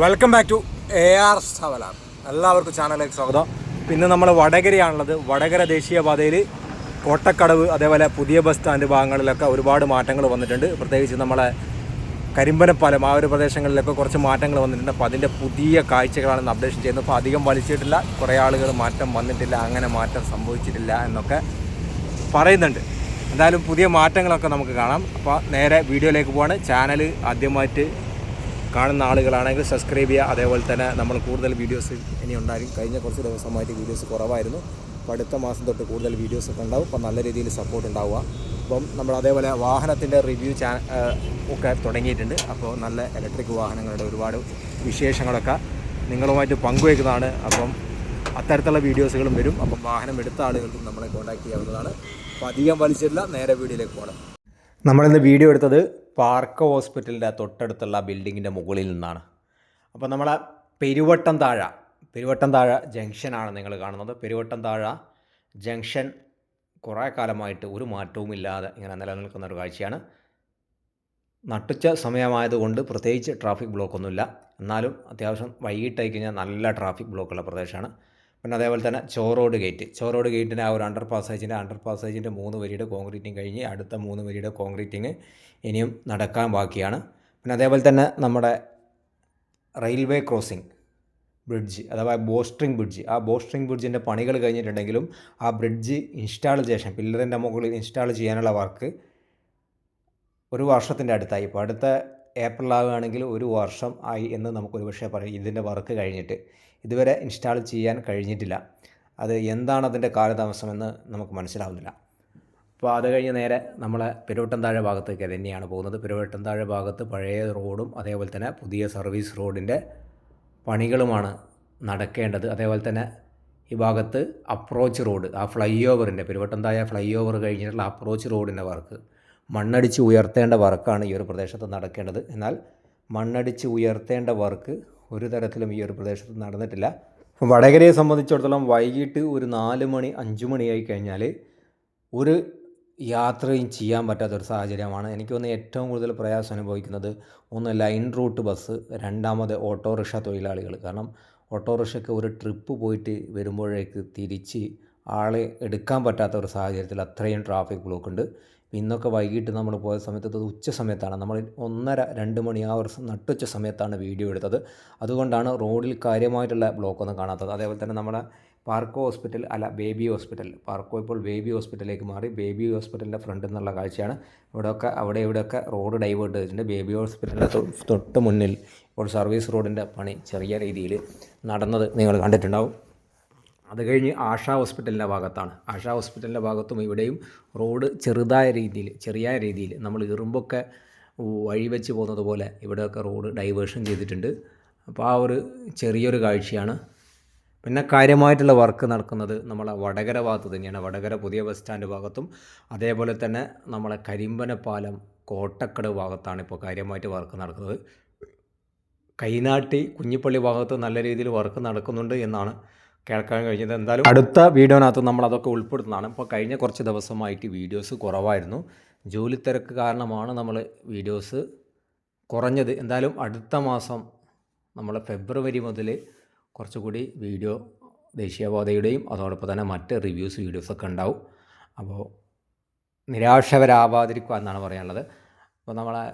Welcome back to A R Savalar എല്ലാവർക്കും ചാനലിലേക്ക് സ്വാഗതം. പിന്നെ നമ്മൾ വടകരയാണുള്ളത്. വടകര ദേശീയപാതയിൽ കോട്ടക്കടവ് അതേപോലെ പുതിയ ബസ് സ്റ്റാൻഡ് ഭാഗങ്ങളിലൊക്കെ ഒരുപാട് മാറ്റങ്ങൾ വന്നിട്ടുണ്ട്. പ്രത്യേകിച്ച് നമ്മളെ കരിമ്പനപ്പാലം ആ ഒരു പ്രദേശങ്ങളിലൊക്കെ കുറച്ച് മാറ്റങ്ങൾ വന്നിട്ടുണ്ട്. അപ്പോൾ അതിന്റെ പുതിയ കാഴ്ചകളാണ് അപ്ഡേഷൻ ചെയ്യുന്നത് അപ്പോൾ അധികം വലിച്ചിട്ടില്ല. കുറേ ആളുകൾ മാറ്റം വന്നിട്ടില്ല. അങ്ങനെ മാറ്റം സംഭവിച്ചിട്ടില്ല എന്നൊക്കെ പറയുന്നുണ്ട്. എന്തായാലും പുതിയ മാറ്റങ്ങളൊക്കെ നമുക്ക് കാണാം. അപ്പോൾ നേരെ വീഡിയോയിലേക്ക് പോവാണ്. ചാനൽ ആദ്യമായിട്ട് കാണുന്ന ആളുകളാണെങ്കിൽ സബ്സ്ക്രൈബ് ചെയ്യുക. അതേപോലെ തന്നെ നമ്മൾ കൂടുതൽ വീഡിയോസ് ഇനി ഉണ്ടായിരിക്കും കഴിഞ്ഞ കുറച്ച് ദിവസമായിട്ട് വീഡിയോസ് കുറവായിരുന്നു. അപ്പോൾ അടുത്ത മാസം തൊട്ട് കൂടുതൽ വീഡിയോസ് ഒക്കെ ഉണ്ടാവും. അപ്പോൾ നല്ല രീതിയിൽ സപ്പോർട്ട് ഉണ്ടാവുക. അപ്പം നമ്മൾ അതേപോലെ വാഹനത്തിന്റെ റിവ്യൂ ചാ ഒക്കെ തുടങ്ങിയിട്ടുണ്ട്. അപ്പോൾ നല്ല ഇലക്ട്രിക് വാഹനങ്ങളുടെ ഒരുപാട് വിശേഷങ്ങളൊക്കെ നിങ്ങളുമായിട്ട് പങ്കുവയ്ക്കുന്നതാണ്. അപ്പം അത്തരത്തിലുള്ള വീഡിയോസുകളും വരും. അപ്പം വാഹനം എടുത്ത ആളുകൾക്കും നമ്മളെ കോൺടാക്ട് ചെയ്യാവുന്നതാണ്. അപ്പോൾ അധികം വലിച്ചിട്ടില്ല നേരെ വീഡിയോയിലേക്ക് പോകണം നമ്മളിന്ന് വീഡിയോ എടുത്തത് പാർക്ക ഹോസ്പിറ്റലിന്റെ തൊട്ടടുത്തുള്ള ബിൽഡിങ്ങിന്റെ മുകളിൽ നിന്നാണ്. അപ്പോൾ നമ്മൾ പെരുവട്ടം താഴ പെരുവട്ടം താഴ ജംഗ്ഷനാണ് നിങ്ങൾ കാണുന്നത്. പെരുവട്ടം താഴ ജംഗ്ഷൻ കുറേ കാലമായിട്ട് ഒരു മാറ്റവും ഇല്ലാതെ ഇങ്ങനെ നിലനിൽക്കുന്ന ഒരു കാഴ്ചയാണ്. നട്ടുച്ച സമയമായതുകൊണ്ട് പ്രത്യേകിച്ച് ട്രാഫിക് ബ്ലോക്കൊന്നുമില്ല. എന്നാലും അത്യാവശ്യം വൈകിട്ടായി കഴിഞ്ഞാൽ നല്ല ട്രാഫിക് ബ്ലോക്കുള്ള പ്രദേശമാണ്. പിന്നെ അതേപോലെ തന്നെ ചോറോഡ് ഗേറ്റ്. ചോറോഡ് ഗേറ്റിന് ആ ഒരു അണ്ടർ പാസേജിന്റെ അണ്ടർ പാസേജിന്റെ മൂന്ന് വരിയുടെ കോൺക്രീറ്റിംഗ് കഴിഞ്ഞ് അടുത്ത മൂന്ന് വരിയുടെ കോൺക്രീറ്റിംഗ് ഇനിയും നടക്കാൻ ബാക്കിയാണ്. പിന്നെ അതേപോലെ തന്നെ നമ്മുടെ റെയിൽവേ ക്രോസിംഗ് ബ്രിഡ്ജ് അഥവാ ബോസ്ട്രിങ് ബ്രിഡ്ജ് ആ ബോസ്ട്രിങ് ബ്രിഡ്ജിന്റെ പണികൾ കഴിഞ്ഞിട്ടുണ്ടെങ്കിലും ആ ബ്രിഡ്ജ് ഇൻസ്റ്റാൾ ചെയ്യാൻ പില്ലറിന്റെ മുകളിൽ ഇൻസ്റ്റാൾ ചെയ്യാനുള്ള വർക്ക് ഒരു വർഷത്തിന്റെ അടുത്തായി. ഇപ്പോൾ അടുത്ത ഏപ്രിൽ ആവുകയാണെങ്കിൽ ഒരു വർഷം ആയി എന്ന് നമുക്കൊരു പക്ഷേ പറയും. ഇതിന്റെ വർക്ക് കഴിഞ്ഞിട്ട്. ഇതുവരെ ഇൻസ്റ്റാൾ ചെയ്യാൻ കഴിഞ്ഞിട്ടില്ല. അത് എന്താണ് അതിന്റെ കാലതാമസമെന്ന് നമുക്ക് മനസ്സിലാവുന്നില്ല. അപ്പോൾ അത് കഴിഞ്ഞ് നേരെ നമ്മളെ പെരുവട്ടം താഴെ ഭാഗത്തേക്ക് തന്നെയാണ് പോകുന്നത്. പെരുവട്ടം താഴെ ഭാഗത്ത് പഴയ റോഡും അതേപോലെ തന്നെ പുതിയ സർവീസ് റോഡിന്റെ പണികളുമാണ് നടക്കേണ്ടത്. അതേപോലെ തന്നെ ഈ ഭാഗത്ത് അപ്രോച്ച് റോഡ് ആ ഫ്ലൈ ഓവറിന്റെ പെരുവട്ടം താഴെ ഫ്ലൈ ഓവർ കഴിഞ്ഞിട്ടുള്ള അപ്രോച്ച് റോഡിന്റെ വർക്ക് മണ്ണടിച്ച് ഉയർത്തേണ്ട വർക്കാണ് ഈ ഒരു പ്രദേശത്ത് നടക്കേണ്ടത്. എന്നാൽ മണ്ണടിച്ച് ഉയർത്തേണ്ട വർക്ക് ഒരു തരത്തിലും ഈ ഒരു പ്രദേശത്ത് നടന്നിട്ടില്ല. വടകരയെ സംബന്ധിച്ചിടത്തോളം വൈകിട്ട് ഒരു നാല് മണി അഞ്ച് മണിയായി കഴിഞ്ഞാൽ ഒരു യാത്രയും ചെയ്യാൻ പറ്റാത്തൊരു സാഹചര്യമാണ്. എനിക്ക് തോന്നുന്നു ഏറ്റവും കൂടുതൽ പ്രയാസം അനുഭവിക്കുന്നത് ഒന്ന് ലൈൻ റൂട്ട് ബസ് രണ്ടാമത് ഓട്ടോറിക്ഷ തൊഴിലാളികൾ. കാരണം ഓട്ടോറിക്ഷയ്ക്ക് ഒരു ട്രിപ്പ് പോയിട്ട് വരുമ്പോഴേക്ക് തിരിച്ച് ആളെ എടുക്കാൻ പറ്റാത്ത ഒരു സാഹചര്യത്തിൽ അത്രയും ട്രാഫിക് ബ്ലോക്ക് ഉണ്ട് ഇന്നൊക്കെ വൈകിട്ട് നമ്മൾ പോയ സമയത്ത് അത് ഉച്ച സമയത്താണ്. നമ്മൾ ഒന്നര രണ്ട് മണി ആ ഒരു നട്ടുച്ച സമയത്താണ് വീഡിയോ എടുത്തത്. അതുകൊണ്ടാണ് റോഡിൽ കാര്യമായിട്ടുള്ള ബ്ലോക്കൊന്നും കാണാത്തത്. അതേപോലെ തന്നെ നമ്മുടെ പാർക്കോ ഹോസ്പിറ്റൽ അല്ല ബേബി ഹോസ്പിറ്റൽ. പാർക്കോ ഇപ്പോൾ ബേബി ഹോസ്പിറ്റലിലേക്ക് മാറി. ബേബി ഹോസ്പിറ്റലിന്റെ ഫ്രണ്ടിൽ നിന്നുള്ള കാഴ്ചയാണ്. ഇവിടെയൊക്കെ അവിടെ ഇവിടെയൊക്കെ റോഡ് ഡൈവേർട്ട് ചെയ്തിട്ടുണ്ട്. ബേബി ഹോസ്പിറ്റലിന്റെ തൊട്ട് മുന്നിൽ ഇപ്പോൾ സർവീസ് റോഡിന്റെ പണി ചെറിയ രീതിയിൽ നടന്നത് നിങ്ങൾ കണ്ടിട്ടുണ്ടാവും. അത് കഴിഞ്ഞ് ആഷ ഹോസ്പിറ്റലിന്റെ ഭാഗത്താണ്. ആഷാ ഹോസ്പിറ്റലിന്റെ ഭാഗത്തും ഇവിടെയും റോഡ് ചെറുതായ രീതിയിൽ ചെറിയ രീതിയിൽ നമ്മൾ ഇറുമ്പൊക്കെ വഴി വെച്ച് പോകുന്നത് പോലെ ഇവിടെയൊക്കെ റോഡ് ഡൈവേർഷൻ ചെയ്തിട്ടുണ്ട്. അപ്പോൾ ആ ഒരു ചെറിയൊരു കാഴ്ചയാണ്. പിന്നെ കാര്യമായിട്ടുള്ള വർക്ക് നടക്കുന്നത് നമ്മളെ വടകര ഭാഗത്ത് തന്നെയാണ്. വടകര പുതിയ ബസ് സ്റ്റാൻഡ് ഭാഗത്തും അതേപോലെ തന്നെ നമ്മളെ കരിമ്പനപ്പാലം കോട്ടക്കട് ഭാഗത്താണ് ഇപ്പോൾ കാര്യമായിട്ട് വർക്ക് നടക്കുന്നത്. കൈനാട്ടി കുഞ്ഞിപ്പള്ളി ഭാഗത്ത് നല്ല രീതിയിൽ വർക്ക് നടക്കുന്നുണ്ട് എന്നാണ് കേൾക്കാൻ കഴിഞ്ഞത് എന്തായാലും അടുത്ത വീഡിയോനകത്ത് നമ്മൾ അതൊക്കെ ഉൾപ്പെടുത്തുന്നതാണ്. ഇപ്പോൾ കഴിഞ്ഞ കുറച്ച് ദിവസമായിട്ട് വീഡിയോസ് കുറവായിരുന്നു. ജോലി തിരക്ക് കാരണമാണ് നമ്മൾ വീഡിയോസ് കുറഞ്ഞത്. എന്തായാലും അടുത്ത മാസം നമ്മൾ ഫെബ്രുവരി മുതൽ കുറച്ചുകൂടി വീഡിയോ ദേശീയപാതയുടെയും അതോടൊപ്പം തന്നെ മറ്റ് റിവ്യൂസ് വീഡിയോസൊക്കെ ഉണ്ടാവും. അപ്പോൾ നിരാശവരാവാതിരിക്കുക എന്നാണ് പറയാനുള്ളത്. അപ്പോൾ നമ്മളെ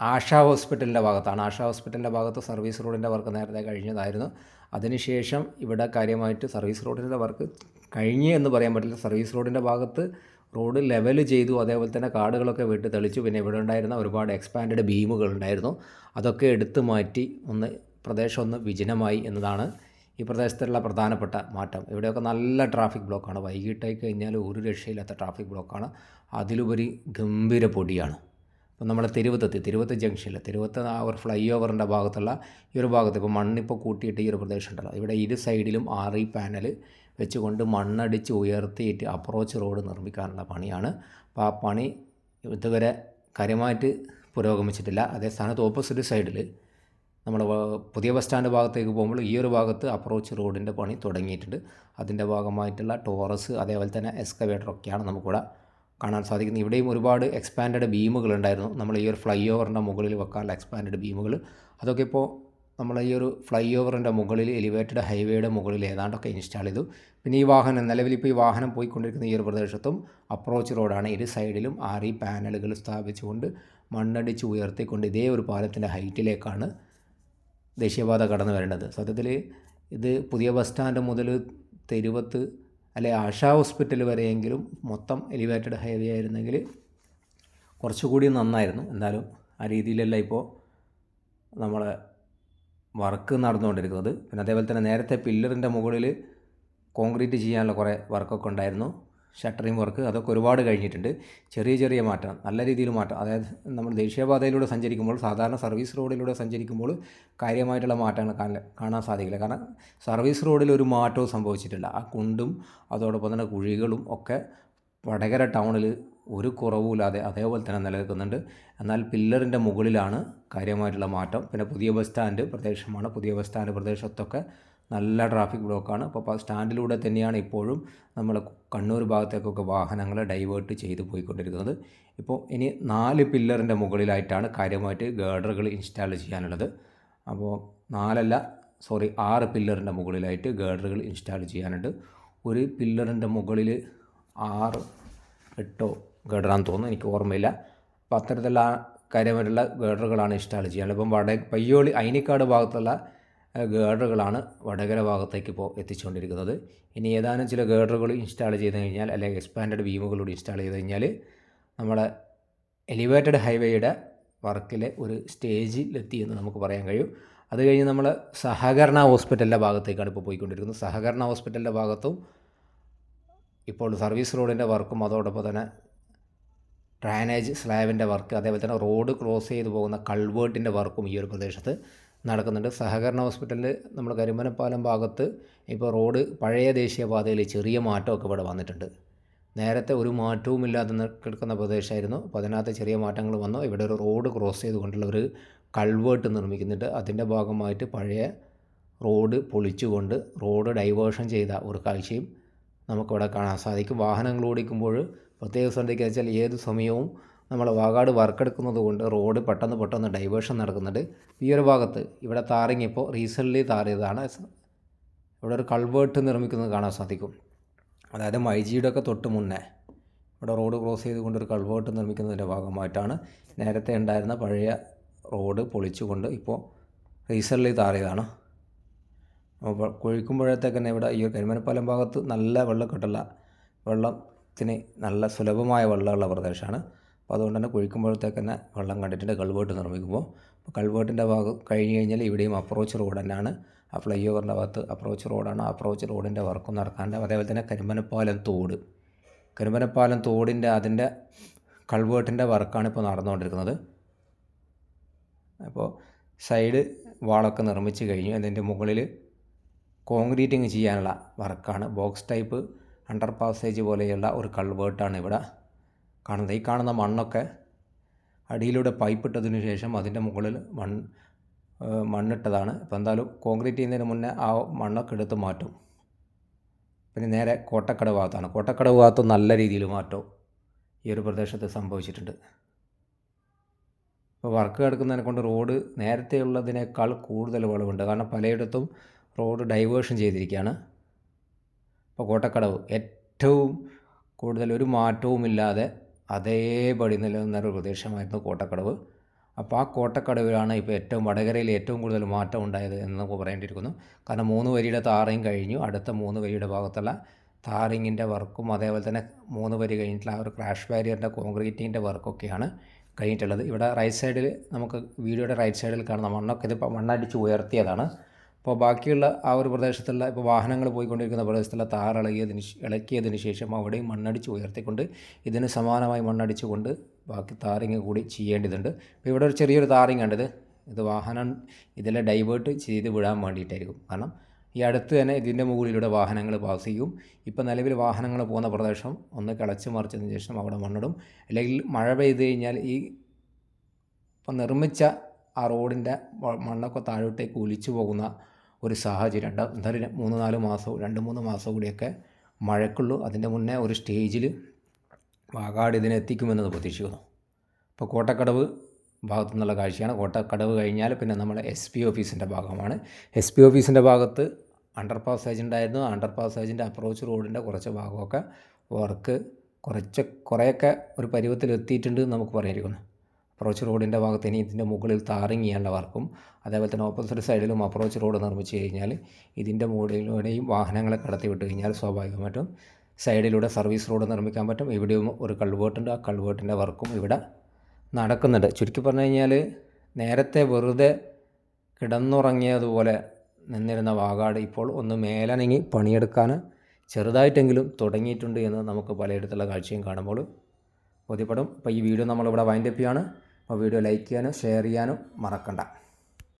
ആശാ ഹോസ്പിറ്റലിന്റെ ഭാഗത്താണ്. ആശാ ഹോസ്പിറ്റലിന്റെ ഭാഗത്ത് സർവീസ് റോഡിന്റെ വർക്ക് നേരത്തെ കഴിഞ്ഞതായിരുന്നു. അതിനുശേഷം ഇവിടെ കാര്യമായിട്ട് സർവീസ് റോഡിന്റെ വർക്ക് കഴിഞ്ഞ് എന്ന് പറയാൻ പറ്റില്ല. സർവീസ് റോഡിന്റെ ഭാഗത്ത് റോഡ് ലെവൽ ചെയ്തു. അതേപോലെ തന്നെ കാടുകളൊക്കെ വെട്ടി തെളിച്ചു. പിന്നെ ഇവിടെ ഉണ്ടായിരുന്ന ഒരുപാട് എക്സ്പാൻഡ് ബീമുകൾ ഉണ്ടായിരുന്നു. അതൊക്കെ എടുത്തു മാറ്റി ഒന്ന് പ്രദേശം ഒന്ന് വിജനമായി എന്നതാണ് ഈ പ്രദേശത്തുള്ള പ്രധാനപ്പെട്ട മാറ്റം. ഇവിടെയൊക്കെ നല്ല ട്രാഫിക് ബ്ലോക്കാണ്. വൈകിട്ടായി കഴിഞ്ഞാൽ ഒരു രക്ഷയില്ലാത്ത ട്രാഫിക് ബ്ലോക്കാണ്. അതിലുപരി ഗംഭീര പൊടിയാണ്. ഇപ്പം നമ്മുടെ തിരുവത്തെത്തി തിരുവത്ത് ജംഗ്ഷനിൽ തിരുവത്ത് ആ ഒരു ഫ്ലൈ ഓവറിന്റെ ഭാഗത്തുള്ള ഈ ഒരു ഭാഗത്ത് ഇപ്പോൾ മണ്ണിപ്പോൾ കൂട്ടിയിട്ട് ഈ ഒരു പ്രദേശം ഉണ്ടല്ലോ. ഇവിടെ ഇരു സൈഡിലും ആറി പാനൽ വെച്ചുകൊണ്ട് മണ്ണടിച്ച് ഉയർത്തിയിട്ട് അപ്രോച്ച് റോഡ് നിർമ്മിക്കാനുള്ള പണിയാണ്. അപ്പോൾ ആ പണി ഇതുവരെ കാര്യമായിട്ട് പുരോഗമിച്ചിട്ടില്ല. അതേ സ്ഥാനത്ത് ഓപ്പോസിറ്റ് സൈഡിൽ നമ്മൾ പുതിയ ബസ് സ്റ്റാൻഡ് ഭാഗത്തേക്ക് പോകുമ്പോൾ ഈ ഒരു ഭാഗത്ത് അപ്രോച്ച് റോഡിന്റെ പണി തുടങ്ങിയിട്ടുണ്ട്. അതിന്റെ ഭാഗമായിട്ടുള്ള ടോറസ് അതേപോലെ തന്നെ എക്സ്കവേറ്ററൊക്കെയാണ് നമുക്കിവിടെ കാണാൻ സാധിക്കുന്നു. ഇവിടെയും ഒരുപാട് എക്സ്പാൻഡഡ് ബീമുകൾ ഉണ്ടായിരുന്നു നമ്മൾ ഈ ഒരു ഫ്ലൈ ഓവറിന്റെ മുകളിൽ വെക്കാനുള്ള എക്സ്പാൻഡഡ് ബീമുകൾ അതൊക്കെ ഇപ്പോൾ നമ്മൾ ഈ ഒരു ഫ്ലൈ ഓവറിന്റെ മുകളിൽ എലിവേറ്റഡ് ഹൈവേയുടെ മുകളിൽ ഏതാണ്ടൊക്കെ ഇൻസ്റ്റാൾ ചെയ്തു. പിന്നെ ഈ വാഹനം നിലവിൽ ഇപ്പോൾ ഈ വാഹനം പോയിക്കൊണ്ടിരിക്കുന്ന ഈ ഒരു പ്രദേശത്തും അപ്രോച്ച് റോഡാണ് ഇരു സൈഡിലും ഈ പാനലുകൾ സ്ഥാപിച്ചുകൊണ്ട് മണ്ണടിച്ച് ഉയർത്തിക്കൊണ്ട് ഇതേ ഒരു പാലത്തിന്റെ ഹൈറ്റിലേക്കാണ് ദേശീയപാത കടന്നു വരേണ്ടത്. സത്യത്തിൽ ഇത് പുതിയ ബസ് സ്റ്റാൻഡ് മുതൽ തെരുവത്ത് അല്ലെ ആശാ ഹോസ്പിറ്റൽ വരെയെങ്കിലും മൊത്തം എലിവേറ്റഡ് ഹൈവേ ആയിരുന്നെങ്കിൽ കുറച്ചുകൂടി നന്നായിരുന്നു. എന്നാലും ആ രീതിയിലല്ല ഇപ്പോൾ നമ്മളെ വർക്ക് നടന്നുകൊണ്ടിരിക്കുന്നത്. പിന്നെ അതേപോലെ തന്നെ നേരത്തെ പില്ലറിന്റെ മുകളിൽ കോൺക്രീറ്റ് ചെയ്യാനുള്ള കുറേ വർക്കൊക്കെ ഉണ്ടായിരുന്നു. ഷട്ടറിങ് വർക്ക് അതൊക്കെ ഒരുപാട് കഴിഞ്ഞിട്ടുണ്ട്. ചെറിയ ചെറിയ മാറ്റം നല്ല രീതിയിൽ മാറ്റം. അതായത് നമ്മൾ ദേശീയപാതയിലൂടെ സഞ്ചരിക്കുമ്പോൾ സാധാരണ സർവീസ് റോഡിലൂടെ സഞ്ചരിക്കുമ്പോൾ കാര്യമായിട്ടുള്ള മാറ്റങ്ങൾ കാണ- കാണാൻ സാധിക്കില്ല. കാരണം സർവീസ് റോഡിൽ ഒരു മാറ്റവും സംഭവിച്ചിട്ടില്ല. ആ കുണ്ടും അതോടൊപ്പം തന്നെ കുഴികളും ഒക്കെ വടകര ടൗണിൽ ഒരു കുറവുമില്ലാതെ അതേപോലെ തന്നെ നിലനിൽക്കുന്നുണ്ട്. എന്നാൽ പില്ലറിന്റെ മുകളിലാണ് കാര്യമായിട്ടുള്ള മാറ്റം. പിന്നെ പുതിയ ബസ് സ്റ്റാൻഡ് പ്രദേശമാണ്. പുതിയ ബസ് സ്റ്റാൻഡ് പ്രദേശത്തൊക്കെ നല്ല ട്രാഫിക് ബ്ലോക്കാണ് അപ്പോൾ സ്റ്റാൻഡിലൂടെ തന്നെയാണ് ഇപ്പോഴും നമ്മൾ കണ്ണൂർ ഭാഗത്തേക്കൊക്കെ വാഹനങ്ങൾ ഡൈവേർട്ട് ചെയ്ത് പോയിക്കൊണ്ടിരിക്കുന്നത്. ഇപ്പോൾ ഇനി നാല് പില്ലറിന്റെ മുകളിലായിട്ടാണ് കാര്യമായിട്ട് ഗേഡറുകൾ ഇൻസ്റ്റാൾ ചെയ്യാനുള്ളത്. അപ്പോൾ നാലല്ല സോറി ആറ് പില്ലറിന്റെ മുകളിലായിട്ട് ഗേഡറുകൾ ഇൻസ്റ്റാൾ ചെയ്യാനുണ്ട്. ഒരു പില്ലറിന്റെ മുകളിൽ ആറ് എട്ടോ ഗഡറാന്ന് തോന്നുന്നു. എനിക്ക് ഓർമ്മയില്ല. അപ്പോൾ അത്തരത്തിലുള്ള കാര്യമായിട്ടുള്ള ഗേഡറുകളാണ് ഇൻസ്റ്റാൾ ചെയ്യാനുള്ളത്. ഇപ്പം വട പയ്യോളി അയിനിക്കാട് ഭാഗത്തുള്ള ഗേഡറുകളാണ് വടകര ഭാഗത്തേക്ക് ഇപ്പോൾ എത്തിച്ചുകൊണ്ടിരിക്കുന്നത്. ഇനി ഏതാനും ചില ഗേഡറുകൾ ഇൻസ്റ്റാൾ ചെയ്ത് കഴിഞ്ഞാൽ അല്ലെങ്കിൽ എക്സ്പാൻഡഡ് ബീമുകളൂടെ ഇൻസ്റ്റാൾ ചെയ്ത് കഴിഞ്ഞാൽ നമ്മളെ എലിവേറ്റഡ് ഹൈവേയുടെ വർക്കിലെ ഒരു സ്റ്റേജിലെത്തി എന്ന് നമുക്ക് പറയാൻ കഴിയും. അത് കഴിഞ്ഞ് നമ്മൾ സഹകരണ ഹോസ്പിറ്റലിന്റെ ഭാഗത്തേക്കാണ് ഇപ്പോൾ പോയിക്കൊണ്ടിരിക്കുന്നത്. സഹകരണ ഹോസ്പിറ്റലിന്റെ ഭാഗത്തും ഇപ്പോൾ സർവീസ് റോഡിന്റെ വർക്കും അതോടൊപ്പം തന്നെ ഡ്രൈനേജ് സ്ലാബിന്റെ വർക്ക് അതേപോലെ തന്നെ റോഡ് ക്രോസ് ചെയ്ത് പോകുന്ന കൾവേർട്ടിന്റെ വർക്കും ഈ ഒരു പ്രദേശത്ത് നടക്കുന്നുണ്ട്. സഹകരണ ഹോസ്പിറ്റലിൽ നമ്മൾ കരിമനപ്പാലം ഭാഗത്ത് ഇപ്പോൾ റോഡ് പഴയ ദേശീയപാതയിൽ ചെറിയ മാറ്റമൊക്കെ ഇവിടെ വന്നിട്ടുണ്ട്. നേരത്തെ ഒരു മാറ്റവും ഇല്ലാതെ കിടക്കുന്ന പ്രദേശമായിരുന്നു. അപ്പോൾ അതിനകത്ത് ചെറിയ മാറ്റങ്ങൾ വന്നു. ഇവിടെ ഒരു റോഡ് ക്രോസ് ചെയ്തുകൊണ്ടുള്ള ഒരു കൾവേർട്ട് നിർമ്മിക്കുന്നുണ്ട്. അതിന്റെ ഭാഗമായിട്ട് പഴയ റോഡ് പൊളിച്ചുകൊണ്ട് റോഡ് ഡൈവേർഷൻ ചെയ്ത ഒരു കാഴ്ചയും നമുക്കിവിടെ കാണാൻ സാധിക്കും. വാഹനങ്ങൾ ഓടിക്കുമ്പോൾ പ്രത്യേകം ശ്രദ്ധിക്കുക വെച്ചാൽ ഏത് സമയവും നമ്മൾ വാകാട് വർക്കെടുക്കുന്നത് കൊണ്ട് റോഡ് പെട്ടെന്ന് പെട്ടെന്ന് ഡൈവേർഷൻ നടക്കുന്നുണ്ട്. ഈ ഒരു ഭാഗത്ത് ഇവിടെ താറിങ് റീസെന്റ്ലി താറിയതാണ് ഇവിടെ ഒരു കൾവേർട്ട് നിർമ്മിക്കുന്നത് കാണാൻ സാധിക്കും. അതായത് മൈജിയുടെ ഒക്കെ തൊട്ട് മുന്നേ ഇവിടെ റോഡ് ക്രോസ് ചെയ്തുകൊണ്ട് ഒരു കൾവേർട്ട് നിർമ്മിക്കുന്നതിന്റെ ഭാഗമായിട്ടാണ് നേരത്തെ ഉണ്ടായിരുന്ന പഴയ റോഡ് പൊളിച്ചുകൊണ്ട് ഇപ്പോൾ റീസെന്റ്ലി താറിയതാണ് അപ്പോൾ കുഴിക്കുമ്പോഴത്തേക്ക് തന്നെ ഇവിടെ ഈ കരിമനപ്പാലം ഭാഗത്ത് നല്ല വെള്ളക്കെട്ടുള്ള വെള്ളത്തിന് നല്ല സുലഭമായ വെള്ളമുള്ള പ്രദേശമാണ്. അപ്പോൾ അതുകൊണ്ട് തന്നെ കുഴിക്കുമ്പോഴത്തേക്ക് തന്നെ വെള്ളം കണ്ടിട്ടുണ്ട് കൾവേർട്ട് നിർമ്മിക്കുമ്പോൾ അപ്പോൾ കൾവേർട്ടിന്റെ ഭാഗം കഴിഞ്ഞ് കഴിഞ്ഞാൽ ഇവിടെയും അപ്രോച്ച് റോഡ് തന്നെയാണ്. ആ ഫ്ലൈ ഓവറിന്റെ ഭാഗത്ത് അപ്രോച്ച് റോഡാണ് അപ്രോച്ച് റോഡിന്റെ വർക്കും നടക്കാണ്ട് അതേപോലെ തന്നെ കരിമനപ്പാലം തോട്. കരിമനപ്പാലം തോടിന്റെ അതിന്റെ കൾവേർട്ടിന്റെ വർക്കാണ് ഇപ്പോൾ നടന്നുകൊണ്ടിരിക്കുന്നത്. അപ്പോൾ സൈഡ് വാളൊക്കെ നിർമ്മിച്ച് കഴിഞ്ഞു. അതിന്റെ മുകളിൽ കോൺക്രീറ്റിങ് ചെയ്യാനുള്ള വർക്കാണ് ബോക്സ് ടൈപ്പ് അണ്ടർ പാസേജ് പോലെയുള്ള ഒരു കൾവേർട്ടാണ് ഇവിടെ കാണുന്നത്. ഈ കാണുന്ന മണ്ണൊക്കെ അടിയിലൂടെ പൈപ്പ് ഇട്ടതിന് ശേഷം അതിന്റെ മുകളിൽ മൺ മണ്ണിട്ടതാണ്. ഇപ്പോൾ എന്തായാലും കോൺക്രീറ്റ് ചെയ്യുന്നതിന് മുന്നേ ആ മണ്ണൊക്കെ എടുത്ത് മാറ്റും. പിന്നെ നേരെ കോട്ടക്കട ഭാഗത്താണ്. കോട്ടക്കട ഭാഗത്ത് നല്ല രീതിയിൽ മാറ്റവും ഈ ഒരു പ്രദേശത്ത് സംഭവിച്ചിട്ടുണ്ട്. ഇപ്പോൾ വർക്ക് കിടക്കുന്നതിനെ കൊണ്ട് റോഡ് നേരത്തെ ഉള്ളതിനേക്കാൾ കൂടുതൽ വളവുണ്ട് കാരണം പലയിടത്തും റോഡ് ഡൈവേർഷൻ ചെയ്തിരിക്കുകയാണ്. ഇപ്പോൾ കോട്ടക്കടവ് ഏറ്റവും കൂടുതൽ ഒരു മാറ്റവുമില്ലാതെ അതേപടി നിലനിന്ന ഒരു പ്രദേശമായിരുന്നു കോട്ടക്കടവ്. അപ്പോൾ ആ കോട്ടക്കടവിലാണ് ഇപ്പോൾ ഏറ്റവും വടകരയിൽ ഏറ്റവും കൂടുതൽ മാറ്റം ഉണ്ടായത് എന്ന് നമുക്ക് പറയേണ്ടിയിരിക്കുന്നു. കാരണം മൂന്ന് വരിയുടെ താറയും കഴിഞ്ഞു. അടുത്ത മൂന്ന് വരിയുടെ ഭാഗത്തുള്ള താറിങ്ങിന്റെ വർക്കും അതേപോലെ തന്നെ മൂന്ന് വരി കഴിഞ്ഞിട്ടുള്ള ആ ഒരു ക്രാഷ് ബാരിയറിന്റെ കോൺക്രീറ്റിന്റെ വർക്കൊക്കെയാണ് കഴിഞ്ഞിട്ടുള്ളത്. ഇവിടെ റൈറ്റ് സൈഡിൽ നമുക്ക് വീഡിയോയുടെ റൈറ്റ് സൈഡിൽ കാണുന്ന മണ്ണൊക്കെ ഇത് ഇപ്പോൾ മണ്ണടിച്ച് ഉയർത്തിയതാണ്. അപ്പോൾ ബാക്കിയുള്ള ആ ഒരു പ്രദേശത്തുള്ള ഇപ്പോൾ വാഹനങ്ങൾ പോയിക്കൊണ്ടിരിക്കുന്ന പ്രദേശത്തുള്ള ശേ- ഇളക്കിയതിന് ശേഷം അവിടെയും മണ്ണടിച്ച് ഉയർത്തിക്കൊണ്ട് ഇതിന് സമാനമായി മണ്ണടിച്ച് കൊണ്ട് ബാക്കി താറിങ് കൂടി ചെയ്യേണ്ടതുണ്ട്. ഇപ്പോൾ ഇവിടെ ഒരു ചെറിയൊരു താറിങ് ഉണ്ട് ഇത് വാഹനം ഇതിലെ ഡൈവേർട്ട് ചെയ്ത് വിടാൻ വേണ്ടിയിട്ടായിരിക്കും. കാരണം ഈ അടുത്ത് തന്നെ ഇതിന്റെ മുകളിലൂടെ വാഹനങ്ങൾ പാസ് ചെയ്യും. ഇപ്പോൾ നിലവിൽ വാഹനങ്ങൾ പോകുന്ന പ്രദേശം ഒന്ന് കിളച്ച് മറിച്ചതിന് ശേഷം അവിടെ മണ്ണിടും. അല്ലെങ്കിൽ മഴ പെയ്ത് കഴിഞ്ഞാൽ ഈ ഇപ്പം നിർമ്മിച്ച ആ റോഡിന്റെ മണ്ണൊക്കെ താഴോട്ടേക്ക് ഒലിച്ചു പോകുന്ന ഒരു സാഹചര്യം ഉണ്ടാകും എന്തായാലും മൂന്ന് നാല് മാസവും രണ്ട് മൂന്ന് മാസവും കൂടിയൊക്കെ മഴക്കുള്ളൂ. അതിന്റെ മുന്നേ ഒരു സ്റ്റേജിൽ വാഗാട് ഇതിനെത്തിക്കുമെന്നത് പ്രതീക്ഷിക്കുന്നു. ഇപ്പോൾ കോട്ടക്കടവ് ഭാഗത്തു നിന്നുള്ള കാഴ്ചയാണ്. കോട്ടക്കടവ് കഴിഞ്ഞാൽ പിന്നെ നമ്മൾ എസ് പി ഓഫീസിന്റെ ഭാഗമാണ്. എസ് പി ഓഫീസിന്റെ ഭാഗത്ത് അണ്ടർ പാസേജ് ഉണ്ടായിരുന്നു. അണ്ടർ പാസേജിന്റെ അപ്രോച്ച് റോഡിന്റെ കുറച്ച് ഭാഗമൊക്കെ വർക്ക് കുറച്ച് കുറേയൊക്കെ ഒരു പരുവത്തിൽ എത്തിയിട്ടുണ്ട് നമുക്ക് പറയാതിരിക്കുന്നു അപ്രോച്ച് റോഡിന്റെ ഭാഗത്ത് ഇനി ഇതിന്റെ മുകളിൽ താറിങ് ചെയ്യാനുള്ള വർക്കും അതേപോലെ തന്നെ ഓപ്പോസിറ്റ് സൈഡിലും അപ്രോച്ച് റോഡ് നിർമ്മിച്ച് കഴിഞ്ഞാൽ ഇതിന്റെ മുകളിലൂടെയും വാഹനങ്ങളെ കടത്തി വിട്ട് കഴിഞ്ഞാൽ സ്വാഭാവികമായിട്ടും സൈഡിലൂടെ സർവീസ് റോഡ് നിർമ്മിക്കാൻ പറ്റും. ഇവിടെയും ഒരു കൾവേർട്ടുണ്ട് ആ കൾവേർട്ടിന്റെ വർക്കും ഇവിടെ നടക്കുന്നുണ്ട്. ചുരുക്കി പറഞ്ഞു കഴിഞ്ഞാൽ നേരത്തെ വെറുതെ കിടന്നുറങ്ങിയതുപോലെ നിന്നിരുന്ന വാഗാട് ഇപ്പോൾ ഒന്ന് മേലനങ്ങി പണിയെടുക്കാൻ ചെറുതായിട്ടെങ്കിലും തുടങ്ങിയിട്ടുണ്ട് എന്ന് നമുക്ക് പലയിടത്തുള്ള കാഴ്ചയും കാണുമ്പോൾ ബോധ്യപ്പെടും. അപ്പോൾ ഈ വീഡിയോ നമ്മളിവിടെ വൈൻഡപ്പ് ചെയ്യാണ്. അപ്പോൾ വീഡിയോ ലൈക്ക് ചെയ്യാനോ ഷെയർ ചെയ്യാനോ മറക്കണ്ട.